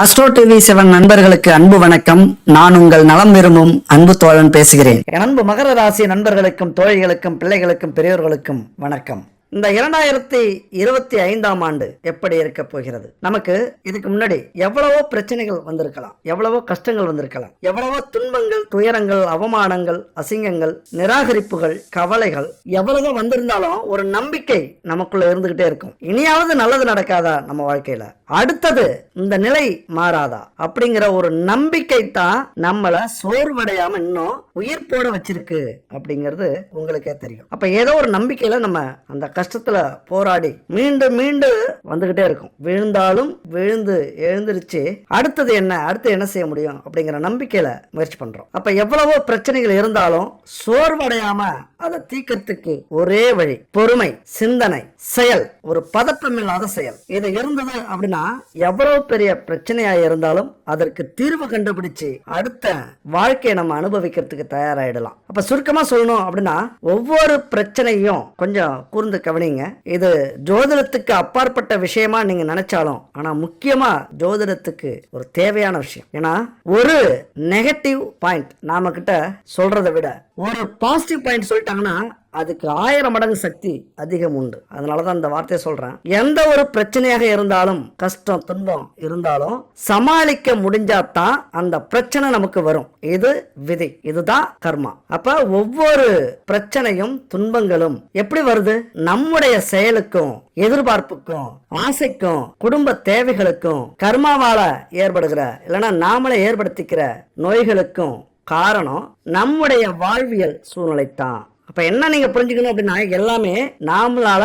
Astro TV seven நண்பர்களுக்கு அன்பு வணக்கம். நான் உங்கள் நலம் விரும்பும் அன்பு தோழன் பேசுகிறேன். அன்பு மகர ராசி நண்பர்களுக்கும் தோழிகளுக்கும் பிள்ளைகளுக்கும் பெரியோர்களுக்கும் வணக்கம். இந்த இரண்டாயிரத்தி இருபத்தி ஐந்தாம் ஆண்டு எப்படி இருக்க போகிறது? நமக்கு இதுக்கு முன்னாடி எவ்வளவோ பிரச்சனைகள் வந்திருக்கலாம். எவ்வளவோ கஷ்டங்கள் வந்திருக்கலாம். எவ்வளவோ துன்பங்கள் துயரங்கள் அவமானங்கள் அசிங்கங்கள் நிராகரிப்புகள் கவலைகள் எவ்வளவோ வந்திருந்தாலும் ஒரு நம்பிக்கை நமக்குள்ள இருந்துகிட்டே இருக்கும். இனியாவது நல்லது நடக்காதா நம்ம வாழ்க்கையில? அடுத்தது இந்த நிலை மாறாதா? அப்படிங்கிற ஒரு நம்பிக்கை தான் நம்மள சோர்வடையாம இன்னும் உயிர்ப்போட வச்சிருக்கு. அப்படிங்கிறது உங்களுக்கே தெரியும். அப்ப ஏதோ ஒரு நம்பிக்கையில நம்ம அந்த கஷ்டத்துல போராடி மீண்டும் மீண்டும் வந்துகிட்டே இருக்கும். விழுந்தாலும் விழுந்து எழுந்திருச்சு அடுத்தது என்ன? அடுத்து என்ன செய்ய முடியும்? அப்படிங்கிற நம்பிக்கையில முயற்சி பண்றோம். அப்ப எவ்வளவோ பிரச்சனைகள் இருந்தாலும் சோர்வடையாம அதை தீக்கிறதுக்கு ஒரே வழி பொறுமை சிந்தனை செயல். ஒரு பதட்டம் இல்லாத செயல். இது இருந்தது அப்படின்னா எவ்வளவு பெரிய பிரச்சனையா இருந்தாலும் அதற்கு தீர்வு கண்டுபிடிச்சு அடுத்த வாழ்க்கையை நம்ம அனுபவிக்கிறதுக்கு தயாராயிடலாம். அப்ப சுருக்கமா சொல்லணும் அப்படின்னா ஒவ்வொரு பிரச்சனையும் கொஞ்சம் கூர்ந்து கவனிங்க. இது ஜோதிடத்துக்கு அப்பாற்பட்ட விஷயமா நீங்க நினைச்சாலும் ஆனா முக்கியமா ஜோதிடத்துக்கு ஒரு தேவையான விஷயம். ஏன்னா ஒரு நெகட்டிவ் பாயிண்ட் நாம கிட்ட சொல்றதை விட ஒரு பாசிட்டிவ் பாயிண்ட் சொல்லிட்டாங்கன்னா அதுக்கு ஆயிரம் மடங்கு சக்தி அதிகம் உண்டு. அதனாலதான் இந்த வார்த்தையை சொல்கிறேன் எந்த ஒரு பிரச்சனையாக இருந்தாலும் கஷ்டம் துன்பம் இருந்தாலும் சமாளிக்க முடிஞ்சாதான் அந்த பிரச்சனை நமக்கு வரும். இது விதை. இதுதான் கர்மா. அப்போ ஒவ்வொரு பிரச்சனையும் துன்பங்களும் எப்படி வருது? நம்முடைய செயலுக்கும் எதிர்பார்ப்புக்கும் ஆசைக்கும் குடும்ப தேவைகளுக்கும் கர்மாவால ஏற்படுகிற இல்லைன்னா நாமளே ஏற்படுத்திக்கிற நோய்களுக்கும் காரணம் நம்முடைய வாழ்வியல் சூழ்நிலை தான் அப்ப என்ன நீங்க புரிஞ்சுக்கணும் அப்படின்னா எல்லாமே நாமளால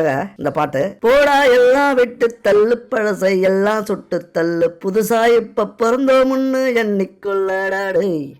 அப்படிங்கிறதுக்காக இந்த பாட்டு. போடா எல்லாம் விட்டு தள்ளு பழசை எல்லாம் சுட்டு தள்ளு. புதுசா இப்ப பிறந்தோம்னு எண்ணிக்கொள்ளடாடு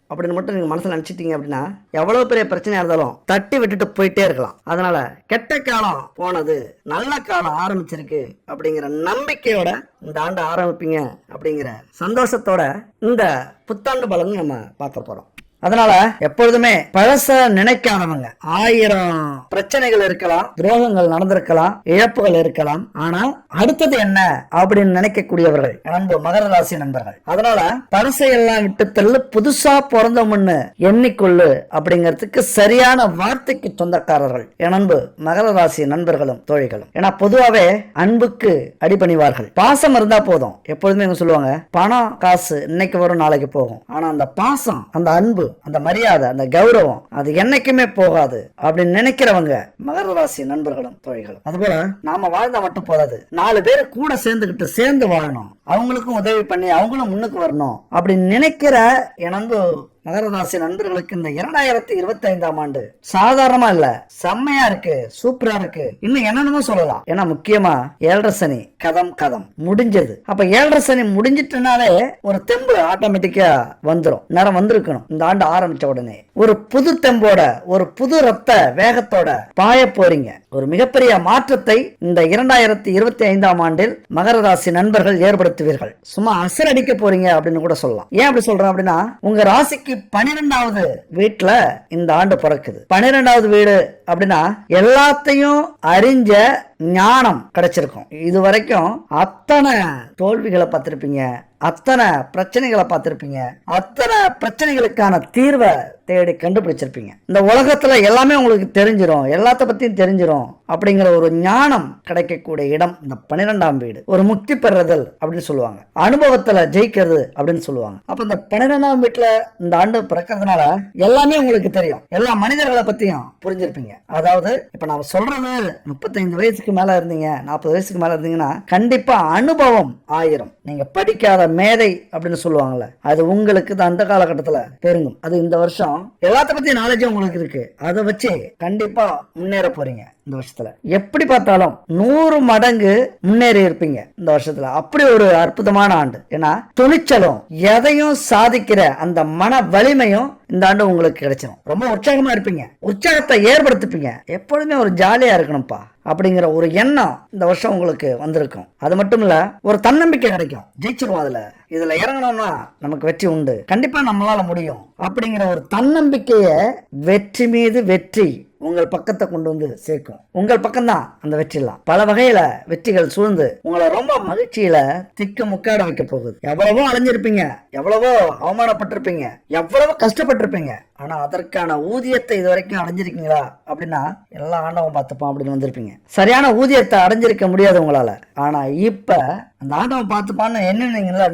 அப்படின்னு மட்டும் நீங்க மனசுல நினைச்சிட்டீங்க அப்படின்னா எவ்வளவு பெரிய பிரச்சனையா இருந்தாலும் தட்டி விட்டுட்டு போயிட்டே இருக்கலாம். அதனால கெட்ட காலம் போனது நல்ல காலம் ஆரம்பிச்சிருக்கு அப்படிங்கிற நம்பிக்கையோட இந்த ஆண்டு ஆரம்பிப்பீங்க அப்படிங்கிற சந்தோஷத்தோட இந்த புத்தாண்டு பலன் நம்ம பார்க்க போறோம். அதனால எப்பொழுதுமே பழச நினைக்காதவங்க. ஆயிரம் பிரச்சனைகள் இருக்கலாம் துரோகங்கள் நடந்திருக்கலாம் இழப்புகள் இருக்கலாம். ஆனால் அடுத்தது என்ன அப்படின்னு நினைக்கக்கூடியவர்கள்? அன்பு மகர ராசி நண்பர்கள். அதனால பழசையெல்லாம் விட்டு தள்ளு புதுசா பிறந்தோம்னு எண்ணிக்கொள்ளு அப்படிங்கிறதுக்கு சரியான வார்த்தைக்கு சொந்தக்காரர்கள். அன்பு மகர ராசி நண்பர்களும் தோழிகளும். ஏன்னா பொதுவாகவே அன்புக்கு அடிபணிவார்கள். பாசம் இருந்தா போதும். எப்பொழுதுமே சொல்லுவாங்க பணம் காசு இன்னைக்கு வரும் நாளைக்கு போகும். ஆனா அந்த பாசம் அந்த அன்பு அந்த மரியாதை அந்த கௌரவம் அது என்னைக்குமே போகாது அப்படின்னு நினைக்கிறவங்க மகர ராசி நண்பர்களும் தோழிகளும். அதுபோல நாம வாழ்ந்தா மட்டும் போதாது. நாலு பேர் கூட சேர்ந்துகிட்டு சேர்ந்து வாழணும். அவங்களுக்கும் உதவி பண்ணி அவங்களும் முன்னுக்கு வரணும் அப்படின்னு நினைக்கிற என் மகரராசி நண்பர்களுக்கு இந்த இரண்டாயிரத்தி இருபத்தி ஐந்தாம் ஆண்டு சாதாரணமா இல்ல செம்மையா இருக்கு சூப்பரா இருக்கு. இன்னும் என்னென்னமோ சொல்லலாம். ஏன்னா முக்கியமா ஏழரை சனி கதம் கதம். முடிஞ்சது. அப்ப ஏழரை சனி முடிஞ்சிட்டனாலே ஒரு தெம்பு ஆட்டோமேட்டிக்கா வந்துரும். நேரம் வந்திருக்கணும். இந்த ஆண்டு ஆரம்பிச்ச உடனே. ஒரு புது தெம்போட ஒரு புது ரத்த வேகத்தோட பாய போறீங்க. ஒரு மிகப்பெரிய மாற்றத்தை இந்த இரண்டாயிரத்தி இருபத்தி ஐந்தாம் ஆண்டில் மகர ராசி நண்பர்கள் ஏற்படுத்துவீர்கள். சும்மா அசரடிக்க போறீங்க அப்படின்னு கூட சொல்லலாம். ஏன் அப்படி சொல்றேன் அப்படின்னா உங்க ராசிக்கு பனிரெண்டாவது. வீட்டுல இந்த ஆண்டு பிறக்குது. பனிரெண்டாவது வீடு அப்படின்னா எல்லாத்தையும் அறிஞ்ச ஞானம் கிடைச்சிருக்கும். இது வரைக்கும் அத்தனை தோல்விகளை பார்த்துருப்பீங்க அத்தனை பிரச்சனைகளை பார்த்துருப்பீங்க அத்தனை பிரச்சனைகளுக்கான தீர்வை தேடி கண்டுபிடிச்சிருப்பீங்க. இந்த உலகத்தில் எல்லாமே உங்களுக்கு தெரிஞ்சிரும் எல்லாத்த பற்றியும் தெரிஞ்சிடும் அப்படிங்கிற ஒரு ஞானம் கிடைக்கக்கூடிய இடம் இந்த பன்னிரெண்டாம் வீடு. ஒரு முக்தி பெறுதல் அப்படின்னு சொல்லுவாங்க. அனுபவத்தில் ஜெயிக்கிறது அப்படின்னு சொல்லுவாங்க. அப்போ இந்த பன்னிரெண்டாம் வீட்டில் இந்த ஆண்டு பிறக்கிறதுனால எல்லாமே உங்களுக்கு தெரியும். எல்லா மனிதர்களை பற்றியும் புரிஞ்சிருப்பீங்க. அதாவது இப்போ நான் சொல்கிறது முப்பத்தைந்து வயசுக்கு மேலே இருந்தீங்க நாற்பது வயசுக்கு மேலே இருந்தீங்கன்னா கண்டிப்பாக அனுபவம் ஆயிரும். நீங்கள் படிக்காத மேதை அப்படின்னு சொல்லுவாங்கள்ல அது உங்களுக்கு தான் அந்த காலகட்டத்தில் பெருங்கும். அது இந்த வருஷம் எல்லாத்த பற்றி நாலேஜும் உங்களுக்கு இருக்கு. அதை வச்சு கண்டிப்பாக முன்னேற போறீங்க இந்த வருஷத்தில். எப்படி பார்த்தாலும் நூறு மடங்கு முன்னேறி இருப்பீங்க இந்த வருஷத்தில். அப்படி ஒரு அற்புதமான ஆண்டு. ஏன்னா துணிச்சலும் எதையும் சாதிக்கிற அந்த மன வலிமையும் இந்த ஆண்டு உங்களுக்கு கிடைச்சிடும் ரொம்ப உற்சாகமா இருப்பீங்க. உற்சாகத்தை ஏற்படுத்திப்பீங்க. எப்பொழுதுமே ஒரு ஜாலியா இருக்கணும்ப்பா. அப்படிங்கிற ஒரு எண்ணம் இந்த வருஷம் உங்களுக்கு வந்திருக்கும். அது மட்டும் இல்ல ஒரு தன்னம்பிக்கை கிடைக்கும். ஜெயிச்சிருவோம் அதுல. இதுல இறங்கணும்னா நமக்கு வெற்றி உண்டு. கண்டிப்பா நம்மளால முடியும். அப்படிங்கிற ஒரு தன்னம்பிக்கைய வெற்றி மீது வெற்றி உங்கள் பக்கத்தை கொண்டு வந்து சேர்க்கும். உங்கள் பக்கம்தான் அந்த வெற்றிலாம். பல வகையில வெற்றிகள் சூழ்ந்து உங்களை ரொம்ப மகிழ்ச்சியில திக்க முக்காட வைக்க போகுது. எவ்வளவோ அலைஞ்சிருப்பீங்க. எவ்வளவோ அவமானப்பட்டிருப்பீங்க. எவ்வளவோ கஷ்டப்பட்டிருப்பீங்க. ஆனா அதற்கான ஊதியத்தை இது வரைக்கும் அடைஞ்சிருக்கீங்களா? அப்படின்னா எல்லா ஆண்டவன் பார்த்துப்பான் அப்படின்னு வந்திருப்பீங்க. சரியான ஊதியத்தை அடைஞ்சிருக்க முடியாது உங்களால. ஆனா இப்ப அந்த ஆண்டவன் பார்த்துப்பான்னு என்ன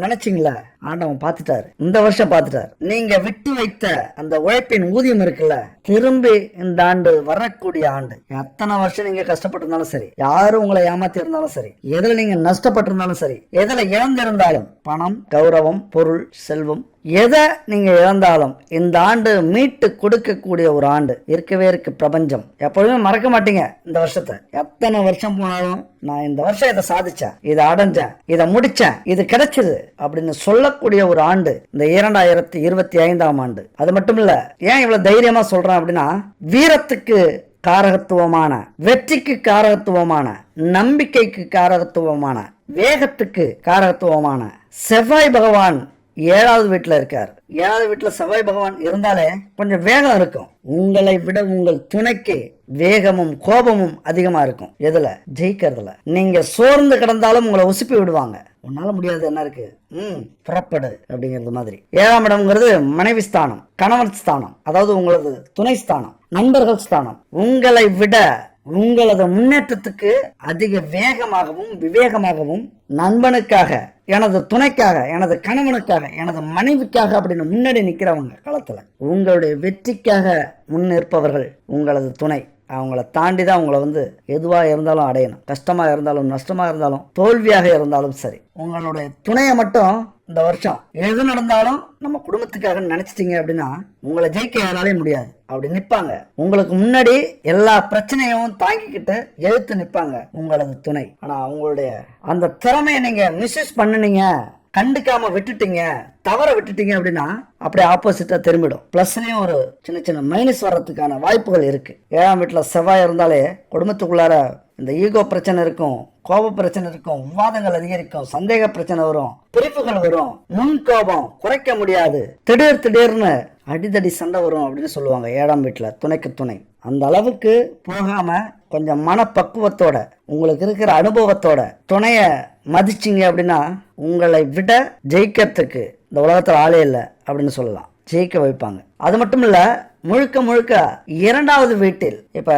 நினைச்சீங்களா ஆண்டவன் பார்த்துட்டாரு. இந்த வருஷம் பார்த்துட்டாரு. நீங்க விட்டு வைத்த அந்த உழைப்பின் ஊதியம் இருக்குல்ல? திரும்பி இந்த ஆண்டு வரக்கூடிய ஆண்டு. எத்தனை வருஷம் நீங்க கஷ்டப்பட்டிருந்தாலும் சரி யாரும் உங்களை ஏமாத்தி இருந்தாலும் சரி எதுல நீங்க நஷ்டப்பட்டிருந்தாலும் சரி எதுல இழந்திருந்தாலும் பணம் கௌரவம் பொருள் செல்வம் எதை நீங்கள் இழந்தாலும் இந்த ஆண்டு மீட்டு கொடுக்கக்கூடிய ஒரு ஆண்டு. இருக்கவே இருக்கு பிரபஞ்சம். எப்பொழுதுமே மறக்க மாட்டீங்க இந்த வருஷத்தை. எத்தனை வருஷம் போனாலும் நான் இந்த வருஷம் இதை சாதிச்சேன். இதை அடைஞ்சேன். இதை முடிச்சேன். இது கிடைச்சது அப்படின்னு சொல்லக்கூடிய ஒரு ஆண்டு இந்த இரண்டாயிரத்தி இருபத்தி ஐந்தாம் ஆண்டு. அது மட்டும் இல்ல ஏன் இவ்வளவு தைரியமா சொல்றேன் அப்படின்னா வீரத்துக்கு காரகத்துவமான வெற்றிக்கு காரகத்துவமான நம்பிக்கைக்கு காரகத்துவமான வேகத்துக்கு காரகத்துவமான செவ்வாய் பகவான் ஏழாவது வீட்டில் இருக்கார். ஏழாவது வீட்டில் செவ்வாய் பகவான் இருந்தாலே கொஞ்சம் வேகம் இருக்கும். உங்களை விட உங்கள் துணைக்கு வேகமும் கோபமும் அதிகமாக இருக்கும். எதில்? ஜெயிக்கிறதுல. நீங்கள் சோர்ந்து கிடந்தாலும் உங்களை உசுப்பி விடுவாங்க. உன்னால முடியாது. என்ன இருக்கு? ம் புறப்படு அப்படிங்கிறது மாதிரி. ஏழாம் இடம்ங்கிறது மனைவி ஸ்தானம் கணவன் ஸ்தானம் அதாவது உங்களது துணை ஸ்தானம் நண்பர்கள் ஸ்தானம். உங்களை விட உங்களது முன்னேற்றத்துக்கு அதிக வேகமாகவும் விவேகமாகவும் நண்பனுக்காக எனது துணைக்காக எனது கணவனுக்காக எனது மனைவிக்காக அப்படின்னு முன்னாடி நிற்கிறவங்க களத்தில் உங்களுடைய வெற்றிக்காக முன்னிற்பவர்கள் உங்களது துணை. அவங்கள தாண்டி தான் உங்களை வந்து எதுவாக இருந்தாலும் அடையணும். கஷ்டமாக இருந்தாலும் நஷ்டமாக இருந்தாலும் தோல்வியாக இருந்தாலும் சரி. உங்களுடைய துணையை மட்டும் இந்த வருஷம் எது நடந்தாலும் நம்ம குடும்பத்துக்காக நினச்சிட்டீங்க அப்படின்னா உங்களை ஜெயிக்க யாராலையும் முடியாது. அப்படி நிற்பாங்க உங்களுக்கு முன்னாடி எல்லா பிரச்சனையும் தாங்கிக்கிட்டு எழுத்து நிற்பாங்க உங்களது துணை. ஆனால் அவங்களுடைய அந்த திறமையை நீங்கள் மிஸ்யூஸ் பண்ணுனீங்க கண்டுக்காம விட்டுட்டீங்க தவற விட்டுட்டீங்க அப்படின்னா அப்படியே ஆப்போசிட்டா திரும்பிடும். பிளஸ்லயும் ஒரு சின்ன சின்ன மைனஸ் வர்றதுக்கான வாய்ப்புகள் இருக்கு. ஏழாம் வீட்டுல செவ்வாய் இருந்தாலே குடும்பத்துக்குள்ளார இந்த ஈகோ பிரச்சனை இருக்கும் கோப பிரச்சனை இருக்கும் விவாதங்கள் அதிகரிக்கும் சந்தேக பிரச்சனை வரும் பிரிப்புகள் வரும் முன் கோபம் குறைக்க முடியாது. திடீர் திடீர்னு அடிதடி சண்டை வரும் அப்படின்னு சொல்லுவாங்க ஏழாம் வீட்டில் துணைக்கு துணை. அந்த அளவுக்கு போகாமல் கொஞ்சம் மனப்பக்குவத்தோட உங்களுக்கு இருக்கிற அனுபவத்தோட துணையை மதிச்சிங்க அப்படின்னா உங்களை விட ஜெயிக்கிறதுக்கு இந்த உலகத்தில் ஆளே இல்லை அப்படின்னு சொல்லலாம். ஜெயிக்க வைப்பாங்க. அது மட்டும் இல்லை முழுக்க முழுக்க இரண்டாவது வீட்டில் இப்போ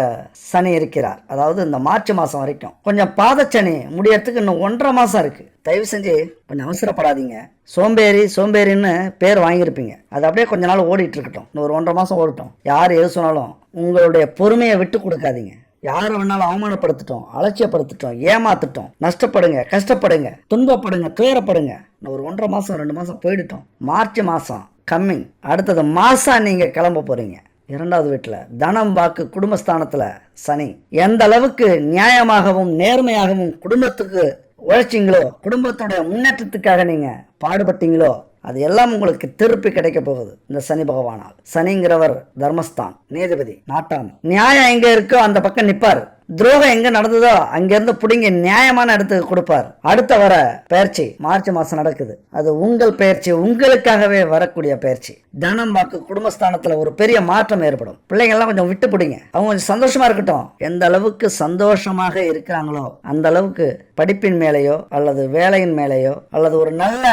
சனி இருக்கிறார். அதாவது இந்த மார்ச் மாதம் வரைக்கும். கொஞ்சம் பாதச்சனி முடியறதுக்கு இன்னும் ஒன்றரை மாதம் இருக்குது தயவு செஞ்சு கொஞ்சம் அவசரப்படாதீங்க. சோம்பேறி சோம்பேறின்னு பேர் வாங்கியிருப்பீங்க. அது அப்படியே கொஞ்ச நாள் ஓடிட்டு இருக்கட்டும். இன்னும் ஒரு ஒன்றரை மாதம் ஓடட்டும். யார் எது சொன்னாலும் உங்களுடைய பொறுமையை விட்டு கொடுக்காதீங்க. யாரை வேணாலும் அவமானப்படுத்திட்டோம் அலட்சியப்படுத்திட்டோம் ஏமாத்திட்டோம். நஷ்டப்படுங்க கஷ்டப்படுங்க துன்பப்படுங்க துயரப்படுங்க. இன்னும் ஒரு ஒன்றரை மாதம் ரெண்டு மாதம் போயிடுட்டோம். மார்ச் மாதம் கம்மிங் அடுத்தது மாசா நீங்கள் கிளம்ப போகிறீங்க இரண்டாவது வீட்டில் தனம் வாக்கு குடும்பஸ்தானத்தில் சனி. எந்த அளவுக்கு நியாயமாகவும் நேர்மையாகவும் குடும்பத்துக்கு உழைச்சிங்களோ குடும்பத்துடைய முன்னேற்றத்துக்காக நீங்கள் பாடுபட்டீங்களோ அது எல்லாம் உங்களுக்கு திருப்பி கிடைக்க போகுது. இந்த சனி பகவானால். சனிங்கிறவர் தர்மஸ்தான் நீதிபதி நாட்டாம். நியாயம் எங்கே இருக்கோ அந்த பக்கம் நிற்பார் துரோகம் எங்க நடந்ததோ அங்கிருந்து பிடிங்க நியாயமான இடத்துக்கு கொடுப்பார். அடுத்த வர பயிற்சி மார்ச் மாசம் நடக்குது. அது உங்கள் பயிற்சி உங்களுக்காகவே வரக்கூடிய பயிற்சி. தனம் வாக்கு குடும்பஸ்தானத்துல ஒரு பெரிய மாற்றம் ஏற்படும். பிள்ளைங்கள்லாம் கொஞ்சம் விட்டு பிடிங்க. அவங்க கொஞ்சம் சந்தோஷமா இருக்கட்டும். எந்த அளவுக்கு சந்தோஷமாக இருக்கிறாங்களோ அந்த அளவுக்கு படிப்பின் மேலேயோ அல்லது வேலையின் மேலேயோ அல்லது ஒரு நல்ல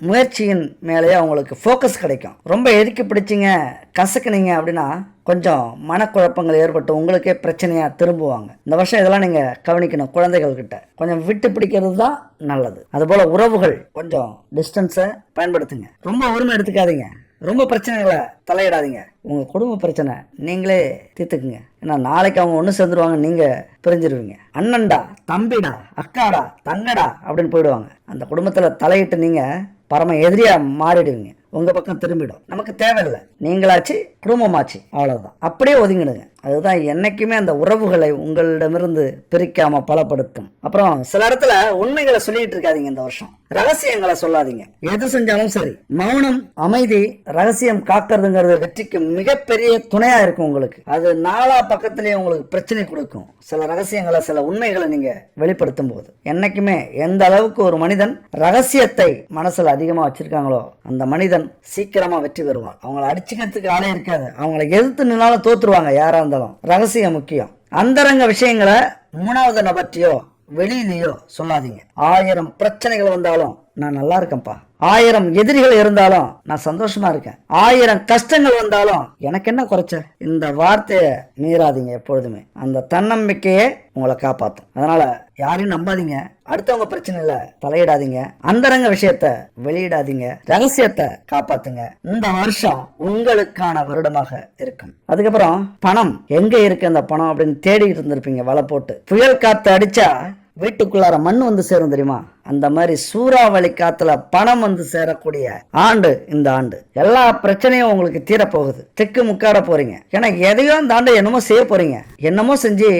முயற்சியின் மேலேயே அவங்களுக்கு ஃபோக்கஸ் கிடைக்கும். ரொம்ப எதுக்கு பிடிச்சிங்க? கசக்குனீங்க அப்படின்னா கொஞ்சம் மனக்குழப்பங்கள் ஏற்பட்டு உங்களுக்கே பிரச்சனையாக திரும்புவாங்க. இந்த வருஷம் இதெல்லாம் நீங்கள் கவனிக்கணும் குழந்தைகள்கிட்ட. கொஞ்சம் விட்டு பிடிக்கிறது தான் நல்லது. அதுபோல் உறவுகள் கொஞ்சம் டிஸ்டன்ஸை பயன்படுத்துங்க. ரொம்ப உரிமை எடுத்துக்காதீங்க. ரொம்ப பிரச்சனைகளை தலையிடாதீங்க. உங்கள் குடும்ப பிரச்சனை நீங்களே தீர்த்துக்குங்க. ஏன்னா நாளைக்கு அவங்க ஒன்று சேர்ந்துருவாங்க நீங்கள் பிரிஞ்சிருவீங்க. அண்ணன்டா தம்பிடா அக்காடா தங்கடா அப்படின்னு போயிடுவாங்க. அந்த குடும்பத்தில் தலையிட்டு நீங்கள் பரம எதிரியாக மாறிடுவீங்க. உங்கள் பக்கம் திரும்பிடும். நமக்கு தேவையில்லை. நீங்களாச்சு குடும்பமாச்சு. அவ்வளோதான் அப்படியே ஒதுங்கிடுங்க. அதுதான் என்னைக்குமே அந்த உறவுகளை உங்களிடமிருந்து பிரிக்காம பலப்படுத்தும். அப்புறம் சில இடத்துல உண்மைகளை சொல்லிட்டு இருக்காதீங்க இந்த வருஷம். ரகசியங்களை சொல்லாதீங்க. எது செஞ்சாலும் சரி. மௌனம் அமைதி ரகசியம் காக்கிறதுங்கிறது வெற்றிக்கு மிகப்பெரிய துணையா இருக்கும் உங்களுக்கு. அது நாலா பக்கத்திலேயே உங்களுக்கு பிரச்சனை கொடுக்கும். சில ரகசியங்களை சில உண்மைகளை நீங்க வெளிப்படுத்தும் போது என்னைக்குமே எந்த அளவுக்கு ஒரு மனிதன் ரகசியத்தை மனசுல அதிகமா வச்சிருக்காங்களோ அந்த மனிதன் சீக்கிரமா வெற்றி பெறுவான். அவங்கள அடிச்சுக்கிறதுக்கு ஆளே இருக்காது. அவங்கள எதிர்த்து நின்னாலும் தோத்துருவாங்க யாரா இருந்தாலும் ரகசியம் முக்கியம். அந்தரங்க விஷயங்களை மூணாவது நபற்றியோ வெளியிலேயோ சொல்லாதீங்க. ஆயிரம் பிரச்சனைகள் வந்தாலும் நான் நல்லா இருக்கேன்ப்பா. ஆயிரம் எதிரிகள் இருந்தாலும் நான் சந்தோஷமா இருக்கேன். ஆயிரம் கஷ்டங்கள் வந்தாலும் எனக்கு என்ன குறைச்ச? இந்த வார்த்தையை மீறாதீங்க எப்பொழுதுமே. அந்த தன்னம்பிக்கையே உங்களை காப்பாற்றும் அதனால யாரையும் நம்பாதீங்க. அடுத்தவங்க பிரச்சனையில தலையிடாதீங்க. அந்தரங்க விஷயத்த வெளியிடாதீங்க. ரகசியத்தை காப்பாத்துங்க. இந்த வருஷம் உங்களுக்கான வருடமாக இருக்கும். அதுக்கப்புறம் பணம். எங்க இருக்கு அந்த பணம் அப்படின்னு தேடிட்டு இருந்திருப்பீங்க. வலை போட்டு. புயல் காத்து அடிச்சா வீட்டுக்குள்ளார மண் வந்து சேரும் தெரியுமா? அந்த மாதிரி சூறாவளி காத்துல பணம் வந்து சேரக்கூடிய ஆண்டு இந்த ஆண்டு. எல்லா பிரச்சனையும் உங்களுக்கு தீரப்போகுது. திக்கு முக்காட போறீங்க. ஏன்னா எதையோ இந்த ஆண்டு என்னமோ செய்ய போறீங்க. என்னமோ செஞ்சு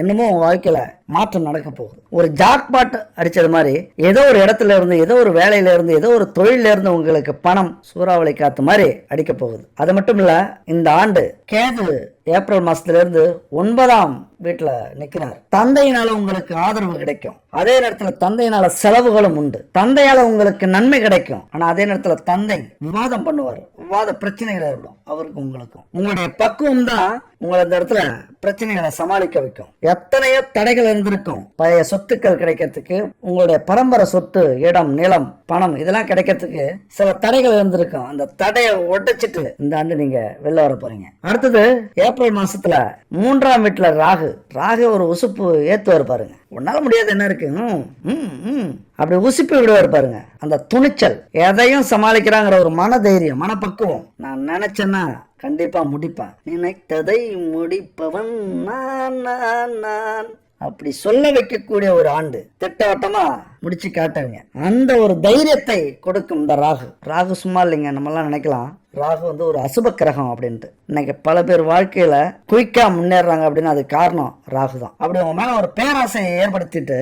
என்னமோ உங்க வாழ்க்கையில மாற்றம் நடக்க போகுது. ஒரு ஜாக்பாட் அடிச்சது மாதிரி ஏதோ ஒரு இடத்துல இருந்து ஏதோ ஒரு வேலையில இருந்து ஏதோ ஒரு தொழில இருந்து உங்களுக்கு பணம் சூறாவளி காத்து மாதிரி அடிக்க போகுது. அது மட்டும் இல்ல இந்த ஆண்டு கேது ஏப்ரல் மாதத்துலேருந்து ஒன்பதாம் வீட்டில் நிற்கிறார். தந்தையினால் உங்களுக்கு ஆதரவு கிடைக்கும். அதே நேரத்தில் தந்தையினால செலவுகளும் உண்டு. தந்தையால உங்களுக்கு நன்மை கிடைக்கும். ஆனா அதே நேரத்தில் தந்தை விவாதம் பண்ணுவார். விவாத பிரச்சனைகள் ஏற்படும் அவருக்கும் உங்களுக்கும். உங்களுடைய பக்குவம் தான் உங்களை இந்த இடத்துல பிரச்சனைகளை சமாளிக்க வைக்கும். எத்தனையோ தடைகள் இருந்திருக்கும். பழைய சொத்துக்கள் கிடைக்கிறதுக்கு உங்களுடைய பரம்பரை சொத்து இடம் நிலம் பணம் இதெல்லாம் கிடைக்கிறதுக்கு சில தடைகள் இருந்திருக்கும். அந்த தடையை உடைச்சிட்டு இந்த ஆண்டு நீங்க வெளில வர போறீங்க. அடுத்தது ஏப்ரல் மாசத்துல மூன்றாம் வீட்டுல ராகு. ராகு ஒரு உசுப்பு ஏத்துவார் பாருங்க. உன்னால முடியாது என்ன இருக்கு? ம், ம். அப்படி உசுப்பி விடுவார் பாருங்க. அந்த துணிச்சல். எதையும் சமாளிக்கிறாங்கிற ஒரு மன தைரியம் மனப்பக்குவம். நான் நினைச்சேன்னா கண்டிப்பா முடிப்பேன். நினைத்ததை முடிப்பவன் நான் நான் நான். அப்படி சொல்ல வைக்கக்கூடிய ஒரு ஆண்டு. திட்டவட்டமா முடிச்சு காட்டுவீங்க அந்த ஒரு தைரியத்தை கொடுக்கும் இந்த ராகு. ராகு சும்மா இல்லைங்க நம்மலாம் நினைக்கலாம். ராகு வந்து ஒரு அசுப கிரகம் அப்படின்ட்டு. இன்னைக்கு பல பேர் வாழ்க்கையில குயிக்கா முன்னேறாங்க அப்படின்னு அது காரணம் ராகு தான். அப்படி உங்க மேல ஒரு பேராசையை ஏற்படுத்திட்டு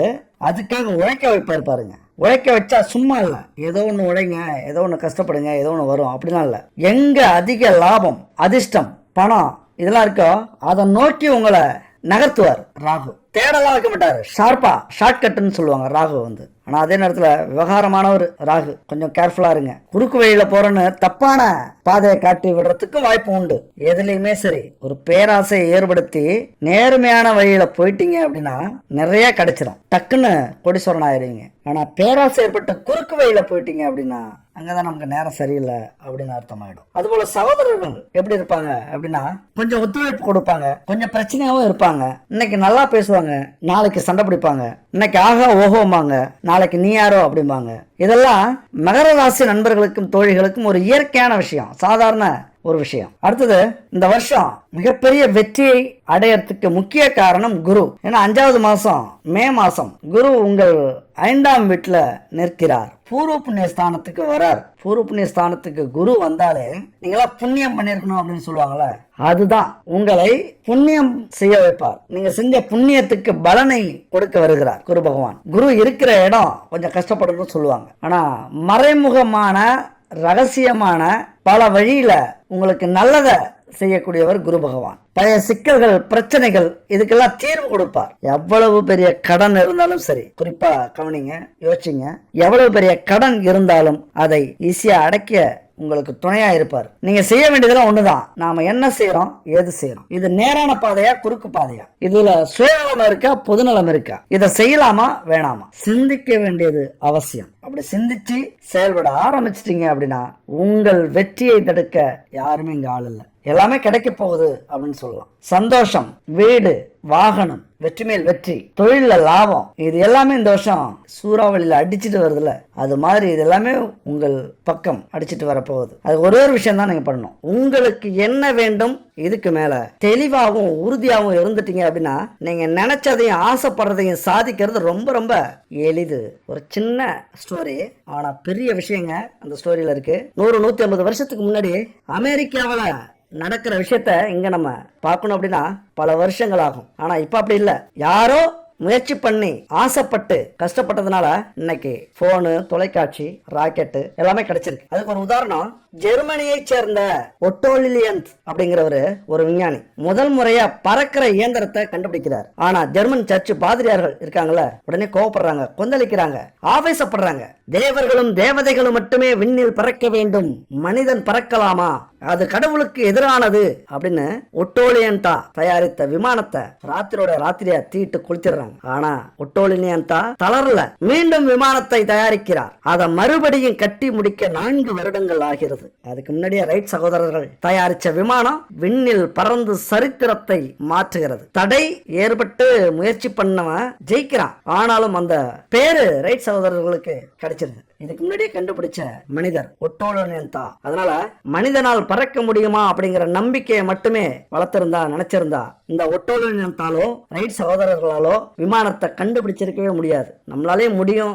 அதுக்காக உழைக்க வைப்பாரு பாருங்க. உழைக்க வச்சா சும்மா இல்லை. ஏதோ ஒன்று உழைங்க ஏதோ ஒன்று கஷ்டப்படுங்க ஏதோ ஒன்று வரும். அப்படிலாம் இல்லை. எங்க அதிக லாபம் அதிர்ஷ்டம் பணம் இதெல்லாம் இருக்கோ அதை நோக்கி உங்களை நகர்த்துவார் ராகு. தேடலாம் வைக்க மாட்டார் ஷார்ப்பா ஷார்ட் கட்டுன்னு சொல்லுவாங்க ராகு வந்து. ஆனா அதே நேரத்துல விவகாரமானவர் ராகு. கொஞ்சம் கேர்ஃபுல்லா இருங்க. குறுக்கு வழியில போறேன்னு தப்பான பாதையை காட்டி விடுறதுக்கு வாய்ப்பு உண்டு. எதுலையுமே சரி. ஒரு பேராசையை ஏற்படுத்தி நேர்மையான வழியில போயிட்டீங்க அப்படின்னா நிறைய கிடைச்சிரும். டக்குன்னு கொடிசோரன் ஆயிருவீங்க. ஆனா பேராசை ஏற்பட்ட குறுக்கு வழியில போயிட்டீங்க அப்படின்னா அங்கதான் நமக்கு நேரம் சரியில்லை அப்படின்னு அர்த்தமாயிடும். அதுபோல சகோதரர்கள் எப்படி இருப்பாங்க அப்படின்னா கொஞ்சம் ஒத்துழைப்பு கொடுப்பாங்க. கொஞ்சம் பிரச்சனையாவும் இருப்பாங்க. இன்னைக்கு நல்லா பேசுவாங்க. நாளைக்கு சண்டை பிடிப்பாங்க. இன்னைக்கு ஆகா ஓஹோமாங்க நாளைக்கு நீ யாரோ அப்படிம்பாங்க. இதெல்லாம் மகர ராசி நண்பர்களுக்கும் தோழிகளுக்கும் ஒரு இயற்கையான விஷயம். சாதாரண ஒரு விஷயம். அடுத்தது இந்த வருஷம் மிகப்பெரிய வெற்றியை அடையறதுக்கு முக்கிய காரணம் குரு. ஏன்னா அஞ்சாவது மாசம் மே மாசம் குரு உங்கள் ஐந்தாம் வீட்டில் நிற்கிறார். பூர்வ புண்ணிய ஸ்தானத்துக்கு வரார். பூர்வ புண்ணிய ஸ்தானத்துக்கு குரு வந்தாலே நீங்களா புண்ணியம் பண்ணிருக்கணும் அப்படின்னு சொல்லுவாங்களே அதுதான். உங்களை புண்ணியம் செய்ய வைப்பார். நீங்க செஞ்ச புண்ணியத்துக்கு பலனை கொடுக்க வருகிறார் குரு பகவான். குரு இருக்கிற இடம் கொஞ்சம் கஷ்டப்படணும்னு சொல்லுவாங்க. ஆனா மறைமுகமான ரகசியமான பல வழியில் உங்களுக்கு நல்லதை செய்யக்கூடியவர் குரு பகவான். பழைய சிக்கல்கள் பிரச்சனைகள் இதுக்கெல்லாம் தீர்வு கொடுப்பார். எவ்வளவு பெரிய கடன் இருந்தாலும் சரி குறிப்பா கவனிங்க யோசிச்சுங்க. எவ்வளவு பெரிய கடன் இருந்தாலும் அதை ஈஸியா அடைக்க உங்களுக்கு துணையா இருப்பார். நீங்க செய்ய வேண்டியதெல்லாம் ஒண்ணுதான். நாம என்ன செய்யறோம் ஏது செய்யறோம். இது நேரான பாதையா குறுக்கு பாதையா? இதுல சுயநலம் இருக்கா பொதுநலம் இருக்கா? இதை செய்யலாமா வேணாமா? சிந்திக்க வேண்டியது அவசியம். அப்படி சிந்திச்சு செயல்பட ஆரம்பிச்சிட்டீங்க அப்படின்னா உங்கள் வெற்றியை தடுக்க யாருமே இங்க ஆள் இல்லை. எல்லாமே கிடைக்க போகுது அப்படின்னு சொல்லலாம். சந்தோஷம் வீடு வாகனம் வெற்றி மேல் வெற்றி தொழில லாபம் இது எல்லாமே இந்த வருஷம் சூறாவளியில அடிச்சுட்டு வருதுல்ல. அது மாதிரி இது எல்லாமே உங்கள் பக்கம் அடிச்சிட்டு வரப்போகுது. அது ஒரே ஒரு விஷயம் தான் நீங்க பண்ணணும். உங்களுக்கு என்ன வேண்டும் இதுக்கு மேல? தெளிவாகவும் உறுதியாகவும் இருந்துட்டீங்க அப்படின்னா நீங்க நினைச்சதையும் ஆசைப்படுறதையும் சாதிக்கிறது ரொம்ப ரொம்ப எளிது. ஒரு சின்ன ஸ்டோரி ஆனா பெரிய விஷயங்க அந்த ஸ்டோரியில இருக்கு. நூறு நூத்தி ஐம்பது வருஷத்துக்கு முன்னாடி அமெரிக்காவில் நடக்கிற விஷயத்த இங்கே நம்ம பார்க்கணும் அப்படின்னா பல வருஷங்கள் ஆகும் ஆனால் இப்போ அப்படி இல்லை. யாரோ முயற்சி பண்ணி ஆசைப்பட்டு கஷ்டப்பட்டதுனால இன்னைக்கு ஃபோனு தொலைக்காட்சி ராக்கெட்டு எல்லாமே கிடைச்சிருக்கு. அதுக்கு ஒரு உதாரணம் ஜெர்மனியை சேர்ந்த ஒட்டோலிலியன்ஸ் அப்படிங்கிறவரு ஒரு விஞ்ஞானி. முதல் முறையா பறக்கிற இயந்திரத்தை கண்டுபிடிக்கிறார். ஆனா ஜெர்மன் சர்ச் பாதிரியார்கள் இருக்காங்கல்ல உடனே கோவப்படுறாங்க கொந்தளிக்கிறாங்க ஆவேசப்படுறாங்க. தேவர்களும் தேவதைகளும் மட்டுமே விண்ணில் பறக்க வேண்டும். மனிதன் பறக்கலாமா? அது கடவுளுக்கு எதிரானது அப்படின்னு ஒட்டோலியன்டா தயாரித்த விமானத்தை ராத்திரியோட ராத்திரியா தீட்டு குளிச்சிடுறாங்க. ஆனா ஒட்டோலினியன்டா தளரல. மீண்டும் விமானத்தை தயாரிக்கிறார். அதை மறுபடியும் கட்டி முடிக்க நான்கு வருடங்கள் ஆகிறது. அதுக்கு முன்னாடியே ரைட் சகோதரர்கள் தயாரிச்ச விமானம் விண்ணில் பறந்து சரித்திரத்தை மாற்றுகிறது. தடை ஏற்பட்டு முயற்சி பண்ணவன் ஜெயிக்கிறான். ஆனாலும் அந்த பேரு ரைட் சகோதரர்களுக்கு கிடைச்சிருது. இதுக்கு முன்னாடியே கண்டுபிடிச்ச மனிதர் ஒட்டோலன் தான். அதனால மனிதனால் பறக்க முடியுமா அப்படிங்கிற நம்பிக்கையை மட்டுமே வளர்த்திருந்தா நினைச்சிருந்தா இந்த ஒட்டோலோ ரைட் சகோதரர்களாலோ விமானத்தை கண்டுபிடிச்சிருக்கவே முடியாது. நம்மளாலே முடியும்.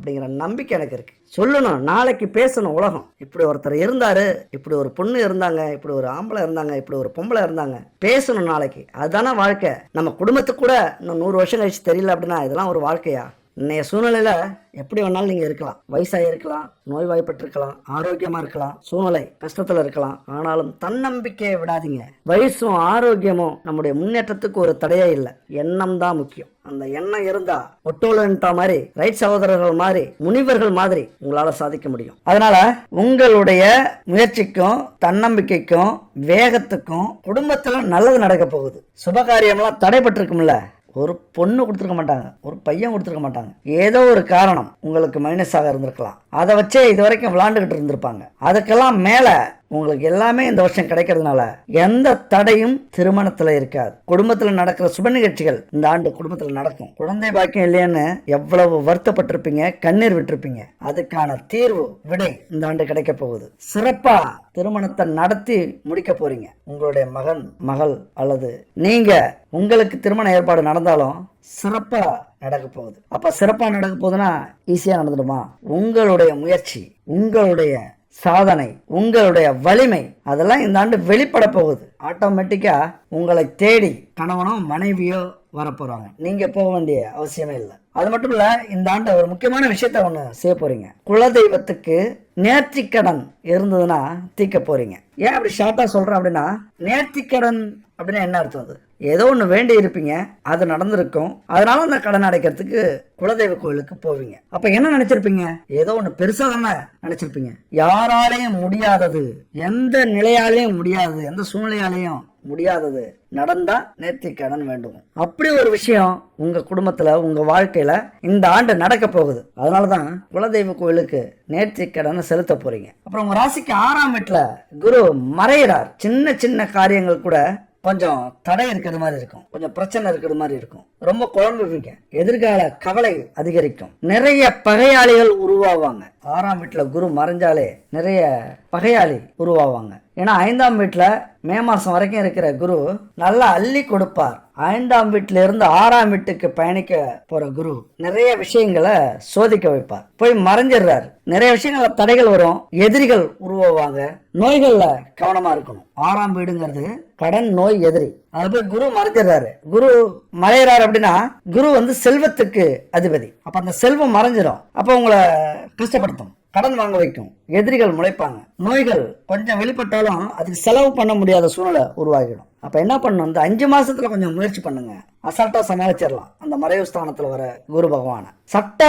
அப்படிங்கிற நம்பிக்கை எனக்கு இருக்கு. சொல்லணும் நாளைக்கு பேசணும் உலகம். இப்படி ஒருத்தர் இருந்தாரு இப்படி ஒரு பொண்ணு இருந்தாங்க இப்படி ஒரு ஆம்பளை இருந்தாங்க இப்படி ஒரு பொம்பளை இருந்தாங்க. பேசணும் நாளைக்கு. அதுதானே வாழ்க்கை. நம்ம குடும்பத்துக்கு கூட இன்னும் நூறு வருஷம் கழிச்சு தெரியல அப்படின்னா இதெல்லாம் ஒரு வாழ்க்கையா? இன்றைய சூழ்நிலையில் எப்படி வேணாலும் நீங்கள் இருக்கலாம். வயசாக இருக்கலாம் நோய்வாய்ப்பட்டிருக்கலாம் ஆரோக்கியமாக இருக்கலாம் சூழ்நிலை கஷ்டத்தில் இருக்கலாம். ஆனாலும் தன்னம்பிக்கையை விடாதீங்க. வயசும் ஆரோக்கியமும் நம்முடைய முன்னேற்றத்துக்கு ஒரு தடையே இல்லை. எண்ணம் தான் முக்கியம். அந்த எண்ணம் இருந்தா ஒட்டோலன்டா மாதிரி ரைட் சகோதரர்கள் மாதிரி முனிவர்கள் மாதிரி உங்களால சாதிக்க முடியும். அதனால உங்களுடைய முயற்சிக்கும் தன்னம்பிக்கைக்கும் வேகத்துக்கும் குடும்பத்துல நல்லது நடக்க போகுது. சுபகாரியம்லாம் தடைபட்டிருக்கும்ல ஒரு பொண்ணு கொடுத்துருக்க மாட்டாங்க. ஒரு பையன் கொடுத்துருக்க மாட்டாங்க. ஏதோ ஒரு காரணம் உங்களுக்கு மைனஸாக இருந்திருக்கலாம். அதை வச்சே இது வரைக்கும் விளாண்டுக்கிட்டு இருந்திருப்பாங்க. அதுக்கெல்லாம் மேலே உங்களுக்கு எல்லாமே இந்த வருஷம் கிடைக்கிறதுனால எந்த தடையும் திருமணத்துல இருக்காது. குடும்பத்துல நடக்கிற சுப நிகழ்ச்சிகள் இந்த ஆண்டு குடும்பத்துல நடக்கும். குழந்தை பாக்கியம் இல்லையான்னு எவ்வளவு வருத்தப்பட்டிருப்பீங்க கண்ணீர் விட்டிருப்பீங்க. அதுக்கான தீர்வு விடை இந்த ஆண்டு கிடைக்க போகுது. சிறப்பா திருமணத்தை நடத்தி முடிக்க போறீங்க. உங்களுடைய மகன் மகள் அல்லது நீங்க உங்களுக்கு திருமண ஏற்பாடு நடந்தாலும் சிறப்பா நடக்க போகுது. அப்ப சிறப்பா நடக்க போகுதுன்னா ஈஸியா நடந்துடுமா? உங்களுடைய முயற்சி உங்களுடைய சாதனை உங்களுடைய வலிமை அதெல்லாம் இந்த ஆண்டு வெளிப்பட போகுது. ஆட்டோமேட்டிக்கா உங்களை தேடி கணவனோ மனைவியோ வரப்போறாங்க நீங்க போக வேண்டிய அவசியமே இல்லை. அது மட்டும் இல்ல இந்த ஆண்டு ஒரு முக்கியமான விஷயத்த ஒண்ணு செய்ய போறீங்க. குலதெய்வத்துக்கு நேர்த்திக்கடன் இருந்ததுன்னா தீக்க போறீங்க. ஏன் அப்படி ஷார்ட்டா சொல்றேன் அப்படின்னா நேர்த்திக்கடன் அப்படின்னா என்ன அர்த்தம் அது? ஏதோ ஒன்று வேண்டி இருப்பீங்க அது நடந்திருக்கும். அதனால அந்த கடன் அடைக்கிறதுக்கு குலதெய்வ கோயிலுக்கு போவீங்க. அப்ப என்ன நினைச்சிருப்பீங்க? ஏதோ ஒன்று பெருசா தானே நினைச்சிருப்பீங்க. யாராலையும் முடியாதது எந்த நிலையாலையும் முடியாதது எந்த சூழ்நிலையாலையும் முடியாதது. நடந்தா நேர்த்தி கடன் வேண்டும். அப்படி ஒரு விஷயம் உங்க குடும்பத்துல உங்க வாழ்க்கையில இந்த ஆண்டு நடக்க போகுது. அதனாலதான் குலதெய்வ கோயிலுக்கு நேர்த்தி கடனை செலுத்த போறீங்க. அப்புறம் உங்க ராசிக்கு ஆறாம் வீட்டுல குரு மறையிறார். சின்ன சின்ன காரியங்கள் கூட கொஞ்சம் தடை இருக்கிற மாதிரி இருக்கும். கொஞ்சம் பிரச்சனை இருக்கிற மாதிரி இருக்கும். ரொம்ப குழம்புவீங்க எதிர்கால கவலை அதிகரிக்கும். நிறைய பகையாளிகள் உருவாவாங்க. ஆறாம் வீட்டுல குரு மறைஞ்சாலே நிறைய பகையாளி உருவாவாங்க. ஏன்னா ஐந்தாம் வீட்டில் மே மாதம் வரைக்கும் இருக்கிற குரு நல்லா அள்ளி கொடுப்பார். ஐந்தாம் வீட்டில இருந்து ஆறாம் வீட்டுக்கு பயணிக்க போற குரு நிறைய விஷயங்களை சோதிக்க வைப்பார். போய் மறைஞ்சிடுறாரு. நிறைய விஷயங்கள தடைகள் வரும். எதிரிகள் உருவாவாங்க. நோய்களில் கவனமா இருக்கணும். ஆறாம் வீடுங்கிறது கடன் நோய் எதிரி. அது போய் குரு மறைஞ்சிடுறாரு குரு மறையிறாரு அப்படின்னா குரு வந்து செல்வத்துக்கு அதிபதி. அப்ப அந்த செல்வம் மறைஞ்சிடும் அப்ப உங்களை கஷ்டப்படுத்தும். கடன் வாங்க வைக்கும். எதிரிகள் முளைப்பாங்க. நோய்கள் கொஞ்சம் வெளிப்பட்டாலும் அதுக்கு செலவு பண்ண முடியாத சூழ்நிலை உருவாகிடும். அப்ப என்ன பண்ணணும்? இந்த அஞ்சு மாசத்துல கொஞ்சம் முயற்சி பண்ணுங்க. அசால்ட்டா சமாளிச்சிடலாம். அந்த மறைவு ஸ்தானத்துல வர குரு பகவானை. சட்ட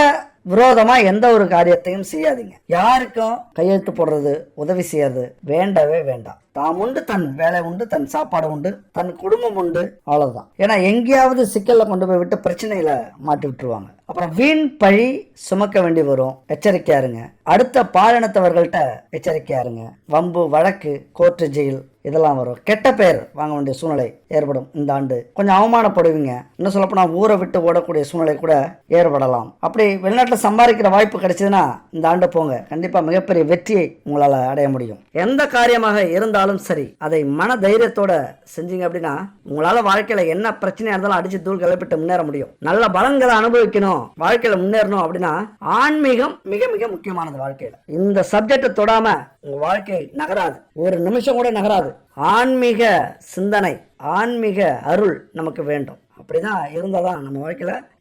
விரோதமா எந்த ஒரு காரியத்தையும் செய்யாதீங்க. யாருக்கும் கையெழுத்து போடுறது உதவி செய்யறது வேண்டவே வேண்டாம். தாம் உண்டு தன் வேலை உண்டு தன் சாப்பாடு உண்டு தன் குடும்பம் உண்டு அவ்வளவுதான். ஏன்னா எங்கேயாவது சிக்கல்ல கொண்டு போய் விட்டு பிரச்சனையில மாட்டி விட்டுருவாங்க. அப்புறம் வீண் பழி சுமக்க வேண்டி வரும். எச்சரிக்கையா இருங்க. அடுத்த பாலினத்தவர்கள்ட்ட எச்சரிக்கையா இருங்க. வம்பு வழக்கு கோர்ட்டு ஜெயில் இதெல்லாம் வரும். கெட்ட பெயர் வாங்க வேண்டிய சூழ்நிலை ஏற்படும் இந்த ஆண்டு. கொஞ்சம் அவமானப்படுவீங்க. இன்னும் சொல்லப்போனால் ஊரை விட்டு ஓடக்கூடிய சூழ்நிலை கூட ஏற்படலாம். அப்படி வெளிநாட்டில் சம்பாதிக்கிற வாய்ப்பு கிடைச்சதுன்னா இந்த ஆண்டு போங்க. கண்டிப்பாக மிகப்பெரிய வெற்றியை உங்களால் அடைய முடியும். எந்த காரியமாக இருந்தாலும் சரி அதை மன தைரியத்தோட செஞ்சீங்க அப்படின்னா உங்களால வாழ்க்கையில என்ன பிரச்சனையா இருந்தாலும் அடிச்சு தூள் கிளப்பிட்டு முன்னேற முடியும். நல்ல பலன்களை அனுபவிக்கணும் வாழ்க்கையில முன்னேறணும் அப்படின்னா ஆன்மீகம் மிக மிக முக்கியமானது வாழ்க்கையில. இந்த சப்ஜெக்டை தொடாம உங்க வாழ்க்கை நகராது. ஒரு நிமிஷம் கூட நகராது. ஆன்மீக சிந்தனை ஆன்மீக அருள் நமக்கு வேண்டும். அப்படிதான் இருந்தாதான் நம்ம வாழ்க்கையில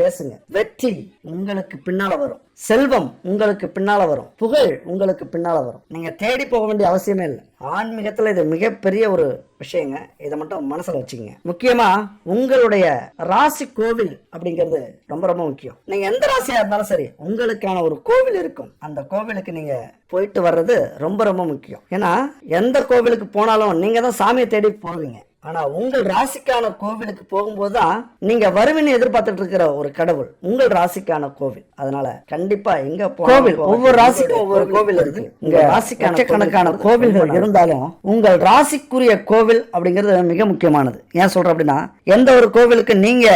பேசுங்க. வெற்றி உங்களுக்கு பின்னால வரும். செல்வம் உங்களுக்கு பின்னால வரும். புகழ் உங்களுக்கு பின்னால வரும். நீங்க தேடி போக வேண்டிய அவசியமே இல்லை. ஆன்மீகத்தில் இது மிகப்பெரிய ஒரு விஷயங்க. இதை மட்டும் மனசில் வச்சுக்கோங்க. முக்கியமா உங்களுடைய ராசி கோவில் அப்படிங்கிறது ரொம்ப ரொம்ப முக்கியம். நீங்க எந்த ராசியா இருந்தாலும் சரி உங்களுக்கான ஒரு கோவில் இருக்கும். அந்த கோவிலுக்கு நீங்க போயிட்டு வர்றது ரொம்ப ரொம்ப முக்கியம். ஏன்னா எந்த கோவிலுக்கு போனாலும் நீங்க தான் சாமியை தேடி போவீங்க. ஆனா உங்கள் ராசிக்கான கோவிலுக்கு போகும்போது தான் நீங்க வருவின்னு எதிர்பார்த்துட்டு இருக்கிற ஒரு கடவுள் உங்கள் ராசிக்கான கோவில். அதனால கண்டிப்பா எங்க கோவில் ஒவ்வொரு ராசிக்கும் ஒவ்வொரு கோவில் இருக்கு. உங்க ராசிக்கான கணக்கான கோவில்கள் இருந்தாலும் உங்கள் ராசிக்குரிய கோவில் அப்படிங்கிறது மிக முக்கியமானது. ஏன் சொல்றேன் அப்படின்னா எந்த ஒரு கோவிலுக்கு நீங்க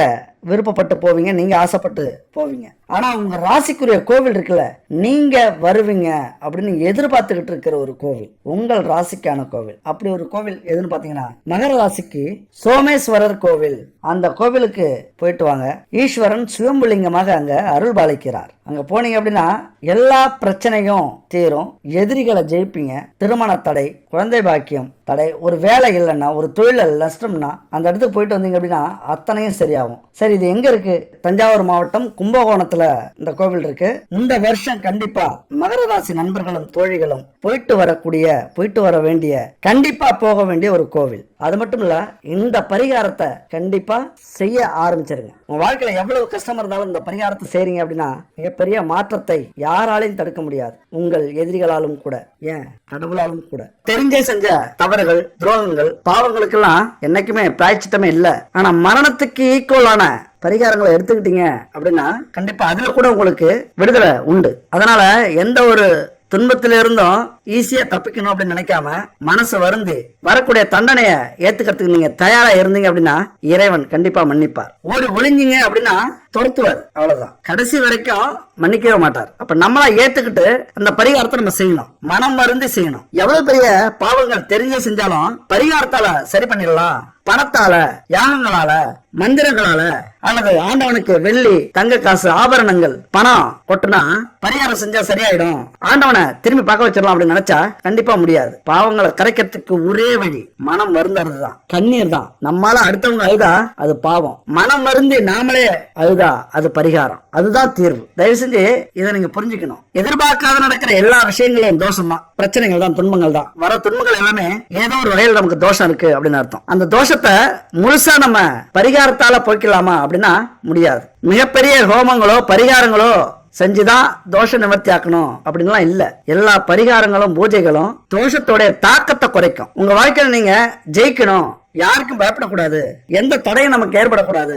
விருப்பப்பட்டு போவீங்க நீங்கள் ஆசைப்பட்டு போவீங்க. ஆனால் உங்கள் ராசிக்குரிய கோவில் இருக்குல்ல நீங்கள் வருவீங்க அப்படின்னு எதிர்பார்த்துக்கிட்டு இருக்கிற ஒரு கோவில் உங்கள் ராசிக்கான கோவில். அப்படி ஒரு கோவில் எதுன்னு பார்த்தீங்கன்னா மகர ராசிக்கு சோமேஸ்வரர் கோவில். அந்த கோவிலுக்கு போயிட்டு வாங்க. ஈஸ்வரன் சுயம்புலிங்கமாக அங்கே அருள் பாலிக்கிறார். அங்கே போனீங்க அப்படின்னா எல்லா பிரச்சனையும் தீரும். எதிரிகளை ஜெயிப்பீங்க. திருமண தடை குழந்தை பாக்கியம் தடை ஒரு வேலை இல்லைன்னா ஒரு தொழில் நஷ்டம்னா அந்த இடத்துக்கு போயிட்டு வந்தீங்க அப்படின்னா அத்தனையும் சரியாகும். சரி இது எங்க இருக்கு? தஞ்சாவூர் மாவட்டம் கும்பகோணத்துல இந்த கோவில் இருக்கு. இந்த வருஷம் கண்டிப்பா மகரராசி நண்பர்களும் தோழிகளும் போயிட்டு வரக்கூடிய போயிட்டு வர வேண்டிய கண்டிப்பா போக வேண்டிய ஒரு கோவில். அது மட்டும் இல்ல இந்த பரிகாரத்தை கண்டிப்பா செய்ய ஆரம்பிச்சிருங்க. உங்க வாழ்க்கையில எவ்வளவு கஷ்டம் இருந்தாலும் இந்த பரிகாரத்தை செய்றீங்க அப்படின்னா மிகப்பெரிய மாற்றத்தை யாராலையும் தடுக்க முடியாது. உங்கள் எதிரிகளாலும் கூட ஏன்? கடவுளாலும் கூட. தெரிஞ்சே செஞ்ச தவறுகள் துரோகங்கள் பாவங்களுக்கெல்லாம் என்னைக்குமே பிராய்ச்சித்தமே இல்லை. ஆனா மரணத்துக்கு ஈக்குவலான பரிகாரங்களை எடுத்துக்கிட்டீங்க அப்படின்னா கண்டிப்பா அதுல கூட உங்களுக்கு விடுதலை உண்டு. அதனால எந்த ஒரு துன்பத்தில இருந்தும் ஈஸியா தப்பிக்கணும் அப்படின்னு நினைக்காம மனசு வருந்து வரக்கூடிய தண்டனைய ஏத்துக்கிறதுக்கு நீங்க தயாரா இருந்தீங்க அப்படின்னா இறைவன் கண்டிப்பா மன்னிப்பார். ஓடி ஒளிஞ்சீங்க அப்படின்னா துரத்துவார். அவ்வளவுதான். கடைசி வரைக்கும் மன்னிக்கவே மாட்டார். அப்ப நம்மளா ஏத்துக்கிட்டு அந்த பரிகாரத்தை நம்ம செய்யணும். மனம் மருந்து செய்யணும். எவ்வளவு பெரிய பாவங்கள் தெரிஞ்சு செஞ்சாலும் பரிகாரத்தால சரி பண்ணிடலாம். பணத்தால யாகங்களால மந்திரங்களால அல்லது ஆண்டவனுக்கு வெள்ளி தங்க காசு ஆபரணங்கள் பணம் கொட்டுனா பரிகாரம் செஞ்சா சரியாயிடும். ஆண்டவனை திரும்பி பார்க்க வச்சிடலாம் அப்படின்னு நினைச்சா கண்டிப்பா முடியாது. பாவங்களை கரைக்கிறதுக்கு ஒரே வழி மனம் வருந்தறது தான் கண்ணீர் தான் நம்மளால அடுத்தவங்க அழுதா அது பாவம். மனம் மருந்து நாமளே அழுதா அது பரிகாரம். அதுதான் தீர்வு. தயவு செஞ்சு இதை நீங்க புரிஞ்சுக்கணும். எதிர்பார்க்காத நடக்கிற எல்லா விஷயங்களையும் தோஷம் தான் பிரச்சனைகள் தான் துன்பங்கள் தான். வர துன்பங்கள் எல்லாமே ஏதோ ஒரு வகையில் நமக்கு தோஷம் இருக்கு அப்படின்னு அர்த்தம். அந்த தோஷத்தை முழுசா நம்ம பரிகாரத்தால போய்க்கலாமா அப்படின்னா முடியாது. மிகப்பெரிய ஹோமங்களோ பரிகாரங்களோ செஞ்சுதான் தோஷ நிவர்த்தி ஆக்கணும் அப்படின்லாம் இல்ல. எல்லா பரிகாரங்களும் பூஜைகளும் தோஷத்தோடைய தாக்கத்தை குறைக்கும். உங்க வாழ்க்கையில நீங்க ஜெயிக்கணும். யாருக்கும் பயப்படக்கூடாது. எந்த தடையும் நமக்கு ஏற்படக்கூடாது.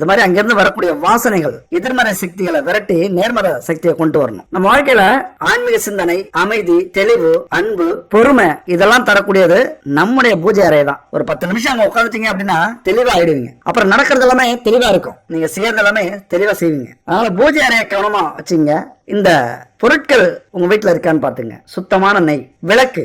அது மாதிரி அங்கிருந்து வரக்கூடிய வாசனைகள் எதிர்மறை சக்திகளை விரட்டி நேர்மறை சக்தியை கொண்டு வரணும். நம்ம வாழ்க்கையில ஆன்மீக சிந்தனை அமைதி தெளிவு அன்பு பொறுமை இதெல்லாம் தரக்கூடியது நம்முடைய பூஜை அறை தான் ஒரு பத்து நிமிஷம் அங்க உட்காந்துட்டீங்க அப்படின்னா தெளிவா ஆயிடுவீங்க. அப்புறம் நடக்கிறது எல்லாமே தெளிவா இருக்கும். நீங்க செய்யறது எல்லாமே தெளிவா செய்வீங்க. அதனால பூஜை அறையை கவனமா வச்சுங்க. இந்த பொருட்கள் உங்க வீட்டுல இருக்கான்னு பாத்துங்க சுத்தமான நெய் விளக்கு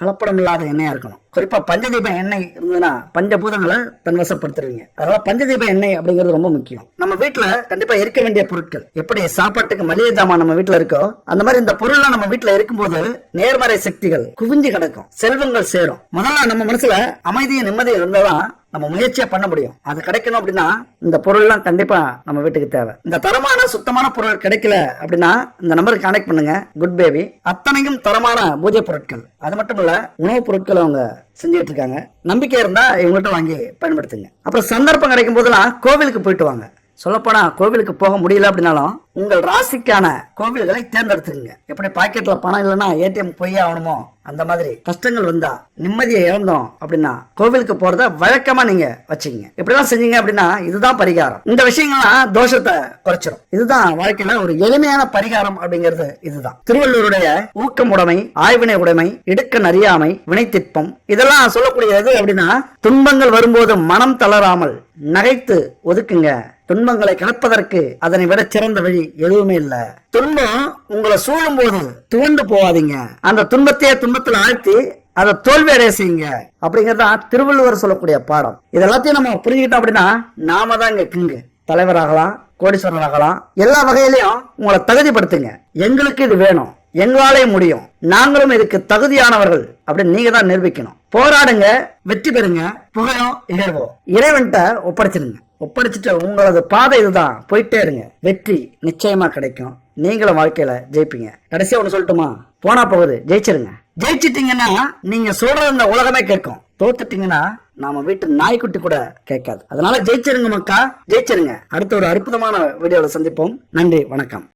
கலப்படம் இல்லாத எண்ணெயா இருக்கணும். குறிப்பா பஞ்சதீப எண்ணெய் இருந்ததுன்னா பஞ்சபூதங்களை தன்வசப்படுத்துறீங்க அதனால பஞ்சதீப எண்ணெய் அப்படிங்கிறது ரொம்ப முக்கியம். நம்ம வீட்டுல கண்டிப்பா இருக்க வேண்டிய பொருட்கள் எப்படி சாப்பாட்டுக்கு மளிகை ஜாமான் நம்ம வீட்டுல இருக்கோ அந்த மாதிரி இந்த பொருள்லாம் நம்ம வீட்டுல இருக்கும்போது நேர்மறை சக்திகள் குவிஞ்சு கிடக்கும். செல்வங்கள் சேரும். முதல்ல நம்ம மனசுல அமைதியும் நிம்மதியும் இருந்தாதான் நம்ம முயற்சியா பண்ண முடியும். அது கிடைக்கணும் அப்படின்னா இந்த பொருள்லாம் கண்டிப்பா நம்ம வீட்டுக்கு தேவை. இந்த தரமான சுத்தமான பொருள் கிடைக்கல அப்படின்னா இந்த நம்பருக்கு கனெக்ட் பண்ணுங்க. குட் பேபி அத்தனையும் தரமான பூஜை பொருட்கள். அது மட்டும் இல்ல உணவுப் பொருட்கள் அவங்க செஞ்சுட்டு இருக்காங்க. நம்பிக்கை இருந்தா இவங்கள்ட்ட வாங்கி பயன்படுத்துங்க. அப்புறம் சந்தர்ப்பம் கிடைக்கும் போதெல்லாம் கோவிலுக்கு போயிட்டு வாங்க. சொல்லப்போனா கோவிலுக்கு போக முடியல அப்படின்னாலும் உங்கள் ராசிக்கான கோவில்களை தேர்ந்தெடுத்துங்க எப்படி பாக்கெட்ல பணம் இல்லைன்னா ஏடிஎம் போய் ஆகணுமோ? அந்த மாதிரி கஷ்டங்கள் வந்தா நிம்மதியை இழந்தோம் அப்படின்னா கோவிலுக்கு போறத வழக்கமா நீங்க வச்சுக்கங்க. இப்படிலாம் செஞ்சீங்க அப்படின்னா இதுதான் பரிகாரம். இந்த விஷயங்கள்லாம் தோஷத்தை குறைச்சிடும் இதுதான் வாழ்க்கையில ஒரு எளிமையான பரிகாரம் அப்படிங்கிறது இதுதான். திருவள்ளூருடைய ஊக்கம் உடைமை ஆய்வினை உடைமை இடுக்க அறியாமை வினைத்திற்பம் இதெல்லாம் சொல்லக்கூடியது அப்படின்னா துன்பங்கள் வரும்போது மனம் தளராமல் நகைத்து ஒதுக்குங்க. துன்பங்களை கலப்பதற்கு அதனை விட சிறந்த வழி எதுவுமே இல்ல. துன்பம் உங்களை சூழும் போது துவண்டு போகாதீங்க. அந்த துன்பத்தையே துன்பத்துல ஆழ்த்தி அதை தோல்வி அடைய செய்யுங்க. அப்படிங்கறத திருவள்ளுவர் சொல்லக்கூடிய பாடம். இது எல்லாத்தையும் நம்ம புரிஞ்சுக்கிட்டோம் அப்படின்னா நாம தான் இங்க கிங்கு. தலைவராகலாம் கோடீஸ்வரர் ஆகலாம் எல்லா வகையிலையும் உங்களை தகுதிப்படுத்துங்க. எங்களுக்கு இது வேணும். எங்களாலே முடியும். நாங்களும் இதுக்கு தகுதியானவர்கள் அப்படின்னு நீங்க தான் நிரூபிக்கணும். போராடுங்க வெற்றி பெறுங்க புகழும் இகழ்வோ இறைவன்கிட்ட ஒப்படைச்சிருங்க. ஒப்படைச்சிட்டு உங்களது பாதை இதுதான். போயிட்டே இருங்க. வெற்றி நிச்சயமா கிடைக்கும். நீங்களும் வாழ்க்கையில ஜெயிப்பீங்க. கடைசியா ஒண்ணு சொல்லட்டுமா? போனா போகுது. ஜெயிச்சிருங்க. ஜெயிச்சிட்டீங்கன்னா நீங்க சொல்றது இந்த உலகமே கேட்கும். தோத்துட்டீங்கன்னா நாம வீட்டு நாய்க்குட்டி கூட கேட்காது. அதனால ஜெயிச்சிருங்க மக்கா. ஜெயிச்சிருங்க. அடுத்த ஒரு அற்புதமான வீடியோல சந்திப்போம். நன்றி. வணக்கம்.